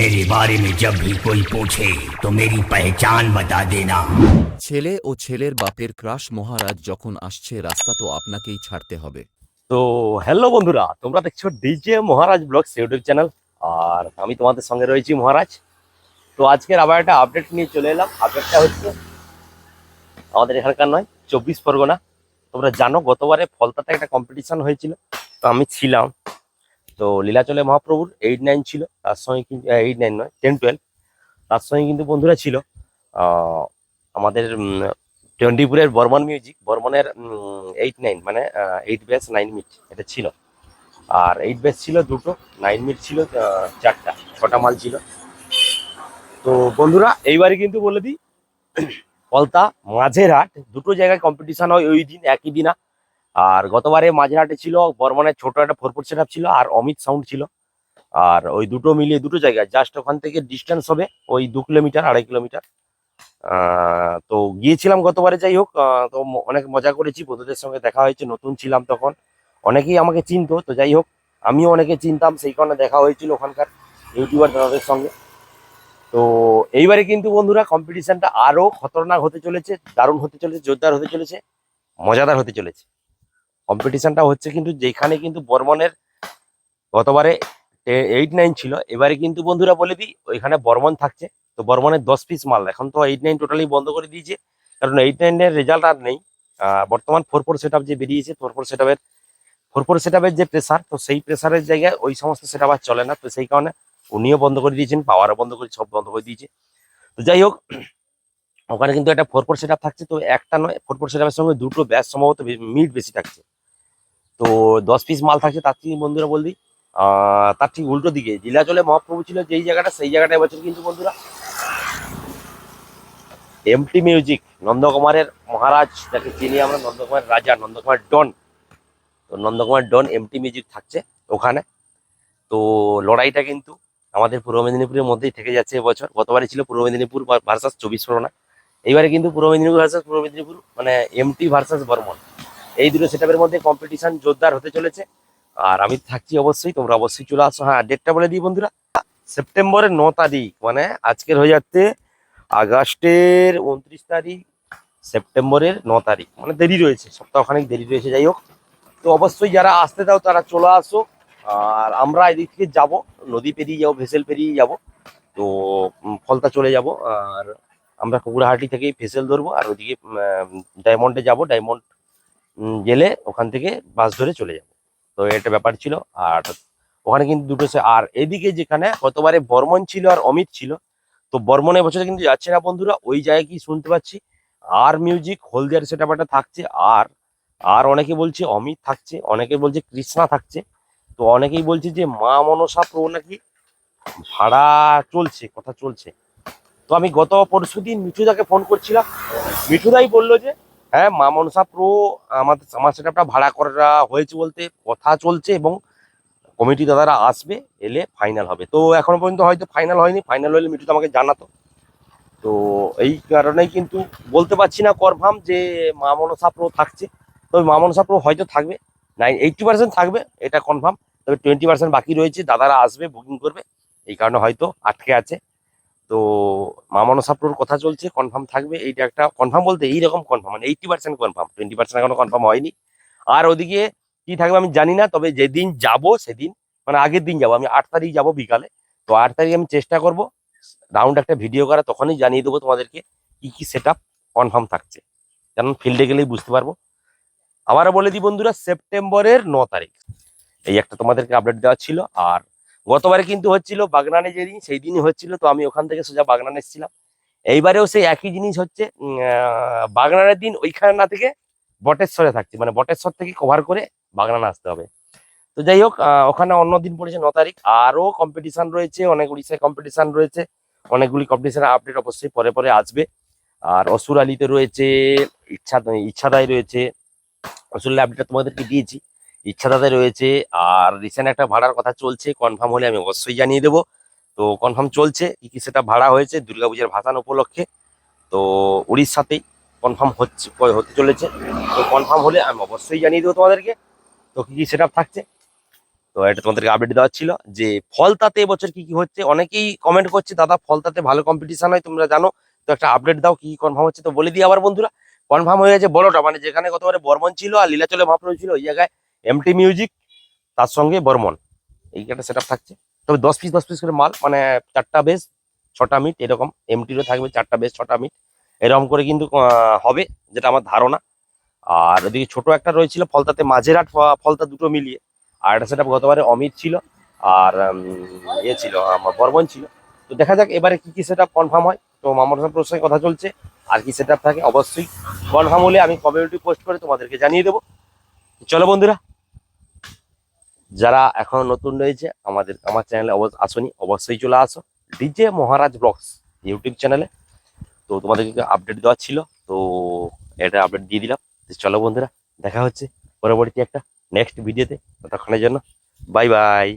मेरे बारे में जब भी कोई पूछे तो मेरी पहचान बता देना ছেলে ও ছেলের বাপের ক্রাশ মহারাজ যখন আসছে রাস্তা তো আপনাকেই ছাড়তে হবে তো হ্যালো বন্ধুরা তোমরা দেখছো DJ Maharaj blogs YouTube channel আর আমি তোমাদের সঙ্গে রয়েছি মহারাজ তো আজকের আবার একটা আপডেট নিয়ে চলে এলাম আপডেটটা হচ্ছে আমাদের এখানকার নয় চব্বিশ পরগনা তোমরা জানো গতবারে ফলতাতে একটা কম্পিটিশন হয়েছিল তো আমি ছিলাম তো লীলাচলে মহাপ্রভুর এইট নাইন ছিল, তার সঙ্গে কিন্তু এইট নাইন নয় টেন টুয়েলভ তার সঙ্গে কিন্তু বন্ধুরা ছিল। আমাদের টোয়েন্টিপুরের বর্মন মিউজিক বর্মনের এইট নাইন মানে এইট ব্যাস নাইন মিট এটা ছিল। আর এইট ব্যাস ছিল দুটো নাইন মিট ছিল চারটা, ছটা মাল ছিল। তো বন্ধুরা, এইবারে কিন্তু বলে দিই, পলতা মাঝের হাট দুটো জায়গায় কম্পিটিশন হয় ওই দিন, একই দিনা আর গতবারে মাঝেরহাটে ছিল বর্মনের ছোট একটা ফোর ফোর সেট ছিল আর অমিত সাউন্ড ছিল। আর ওই দুটো মিলিয়ে দুটো জায়গায় জাস্ট ওখান থেকে ডিস্টেন্স হবে, ওই দু কিলোমিটার, আড়াই কিলোমিটার। তো গিয়েছিলাম গতবারে, যাই হোক তো অনেক মজা করেছি, বন্ধুদের সঙ্গে দেখা হয়েছে, নতুন ছিলাম তখন। অনেকেই আমাকে চিনতো, তো যাই হোক, আমিও অনেকে চিনতাম, সেই কারণে দেখা হয়েছিল ওখানকার ইউটিউবার দাদাদের সঙ্গে। তো এইবারে কিন্তু বন্ধুরা কম্পিটিশনটা আরও খতরনাক হতে চলেছে, দারুণ হতে চলেছে, জোরদার হতে চলেছে, মজাদার হতে চলেছে। কম্পিটিশনটা হচ্ছে কিন্তু যেখানে কিন্তু বর্মনের গতবারে এইট নাইন ছিল, এবারে কিন্তু বন্ধুরা বলে দিই, ওইখানে বর্মন থাকছে। তো বর্মনের দশ পিস মাল, এখন তো এইট নাইন টোটালি বন্ধ করে দিয়েছে। কারণ এইট নাইনের রেজাল্ট আর নেই। বর্তমান ফোর ফোর সেট যে বেরিয়েছে four four set four four set যে প্রেসার তো সেই প্রেসারের জায়গায় ওই সমস্ত সেট আর চলে না। তো সেই কারণে উনিও বন্ধ করে দিয়েছেন, পাওয়ারও বন্ধ করে, সব বন্ধ করে দিয়েছে। তো যাই হোক, ওখানে কিন্তু একটা ফোর ফোর সেট থাকছে। তো একটা নয় ফোর ফোর সেট সঙ্গে দুটো ব্যাস সম্ভবত মিট বেশি থাকছে। তো দশ পিস মাল থাকছে তার থেকে বন্ধুরা আহ, তার ঠিক উল্টো দিকে। লীলাচলে মহাপ্রভু ছিল যেই জায়গাটা সেই জায়গাটা এবছর কিন্তু বন্ধুরা এমটি মিউজিক নন্দকুমারের মহারাজ যাকে চিনি আমরা নন্দকুমার রাজা নন্দকুমার ডন। তো নন্দকুমার ডন এমটি মিউজিক থাকছে ওখানে। তো লড়াইটা কিন্তু আমাদের পূর্ব মেদিনীপুরের মধ্যেই থেকে যাচ্ছে এবছর। গতবারে ছিল পূর্ব মেদিনীপুর ভার্সাস চব্বিশ পরগনা। এইবারে কিন্তু পূর্ব মেদিনীপুর ভার্সাস পূর্ব মেদিনীপুর মানে এমটি ভার্সাস বর্মন। এই দুটো সেটআপের মধ্যে কম্পিটিশন জোরদার হতে চলেছে। আর আমি থাকছি অবশ্যই, তোমরা অবশ্যই চলে আসো। হ্যাঁ ডেটটা বলে দিই বন্ধুরা। সেপ্টেম্বরের ন তারিখ মানে আজকের হয়ে যাচ্ছে আগস্টের উনত্রিশ তারিখ সেপ্টেম্বরের ন তারিখ। মানে দেরি রয়েছে, সপ্তাহখানেক দেরি রয়েছে, যাই হোক। তো অবশ্যই যারা আসতে দাও তারা চলে আসো। আর আমরা এদিক থেকে যাব, নদী পেরিয়ে যাব, ভেসেল পেরিয়ে যাব। তো ফলতা চলে যাব, আর আমরা কুকুরাহাটি থেকেই ভেসেল ধরবো। আর ওদিকে ডায়মন্ডে যাব ডায়মন্ড গেলে ওখান থেকে বাস ধরে চলে যাব। তো এটা ব্যাপার ছিল। আর ওখানে কিন্তু দুটো আর এদিকে যেখানে গতবারে বর্মন ছিল আর অমিত ছিল, তো বর্মন বছরে কিন্তু যাচ্ছে না বন্ধুরা, ওই জায়গায় কি শুনতে পাচ্ছি? আর মিউজিক, হলদিয়ার সেটা থাকছে, আর আর অনেকে বলছে অমিত থাকছে, অনেকে বলছে কৃষ্ণা থাকছে, তো অনেকেই বলছে যে মা মনসা প্রো নাকি ভাড়া চলছে, কথা চলছে। তো আমি গত পরশু দিন মিঠুদাকে ফোন করছিলাম। মিঠুদাই বলল যে হ্যাঁ মা মনসা প্রো আমাদের আমার সেটা ভাড়া করা হয়েছে বলতে কথা চলছে এবং কমিটি দাদারা আসবে, এলে ফাইনাল হবে। তো এখনও পর্যন্ত হয়তো ফাইনাল হয়নি ফাইনাল হলে মিঠু আমাকে জানাতো। তো এই কারণেই কিন্তু বলতে পারছি না কনফার্ম যে মা মনসা প্রো থাকছে। তবে মা মনসা প্রো হয়তো থাকবে নাইন এইটটি পার্সেন্ট থাকবে, এটা কনফার্ম তবে টোয়েন্টি পার্সেন্ট বাকি রয়েছে, দাদারা আসবে বুকিং করবে, এই কারণে হয়তো আটকে আছে। তো মা মনসা প্রোর কথা চলছে কনফার্ম থাকবে। এইটা একটা কনফার্ম বলতে এইরকম কনফার্ম মানে eighty percent confirm twenty percent এখনও কনফার্ম হয়নি। আর ওদিকে কি থাকবে আমি জানি না, তবে যেদিন যাব সেদিন মানে আগের দিন যাব। আমি আট তারিখ যাব বিকালে। তো আট তারিখ আমি চেষ্টা করব। রাউন্ড একটা ভিডিও করা, তখনই জানিয়ে দেবো তোমাদেরকে কি কি সেট কনফার্ম থাকছে। কারণ ফিল্ডে গেলেই বুঝতে পারব। আবারও বলে দিই বন্ধুরা সেপ্টেম্বরের ন তারিখ। এই একটা তোমাদেরকে আপডেট দেওয়া ছিল। আর গতবারে কিন্তু হচ্ছিল বাগনানে যেদিন সেই দিনই হচ্ছিল, তো আমি ওখান থেকে সোজা বাগনান এসেছিলাম। এইবারেও সেই একই জিনিস হচ্ছে বাগনানের দিন ওইখানে না থেকে বটেশ্বরে থাকছে মানে বটেশ্বর থেকে কভার করে বাগনান আসতে হবে। তো যাই হোক ওখানে অন্য দিন পড়েছে ন তারিখ, আরও কম্পিটিশন রয়েছে, অনেক উড়িষ্যায় কম্পিটিশন রয়েছে, অনেকগুলি কম্পিটিশনের আপডেট অবশ্যই পরে পরে আসবে। আর অসুর আলীতে রয়েছে, ইচ্ছা ইচ্ছাদায় রয়েছে, অসুর আপডেটটা তোমাদেরকে দিয়েছি। ইচ্ছাদাতে রয়েছে। আর রিসেন্ট একটা ভাড়ার কথা চলছে কনফার্ম হলে আমি অবশ্যই জানিয়ে দেবো। তো কনফার্ম চলছে, কি কি সেটা ভাড়া হয়েছে দুর্গাপূজার ভাসান উপলক্ষে। তো উড়িষ্যাতেই কনফার্ম হচ্ছে হতে চলেছে। তো কনফার্ম হলে আমি অবশ্যই জানিয়ে দেবো তোমাদেরকে। তো কী কী সেট থাকছে? তো এটা তোমাদেরকে আপডেট দেওয়া ছিল যে ফলতাতে এবছর কি কি হচ্ছে? অনেকেই কমেন্ট করছে, দাদা, ফলতাতে ভালো কম্পিটিশন হয়, তোমরা জানো। তো একটা আপডেট দাও, কি কনফার্ম হচ্ছে? তো বলে দিই আবার বন্ধুরা। কনফার্ম হয়ে গেছে বড়টা মানে যেখানে গতবারে বর্মন ছিল আর লীলাচলে মহাপ্রভু ছিল, ওই জায়গায় এমটি মিউজিক তার সঙ্গে বর্মন। এই একটা সেট থাকছে। তবে দশ পিস দশ পিস করে মাল মানে চারটা বেস ছটা মিট এরকম এমটিরও থাকবে চারটা বেস ছটা মিট এরকম করে কিন্তু হবে, যেটা আমার ধারণা। আর ওদিকে ছোট একটা রয়েছিল ফলতাতে মাঝের আট ফলতা দুটো মিলিয়ে। আর একটা সেটা গতবারে অমিত ছিল, আর ইয়ে ছিল, আমার বর্মন ছিল। তো দেখা যাক এবারে কি কি সেটা কনফার্ম হয়। তো মামার সাহেবের সঙ্গে কথা চলছে, আর কি সেট থাকে, অবশ্যই কনফার্ম হলে আমি কমিউনিটি পোস্ট করে তোমাদেরকে জানিয়ে দেবো। চলো বন্ধুরা। যারা এখন নতুন রয়েছে, আমাদের, আমার চ্যানেলে অবশ্য আসনি, অবশ্যই চলে আসো। ডিজে মহারাজ ব্লগস ইউটিউব চ্যানেলে তো তোমাদেরকে আপডেট দেওয়া ছিল, তো এটা আপডেট দিয়ে দিলাম। চলো বন্ধুরা, দেখা হচ্ছে পরবর্তী একটা নেক্সট ভিডিওতে ততক্ষণের জন্য বাই বাই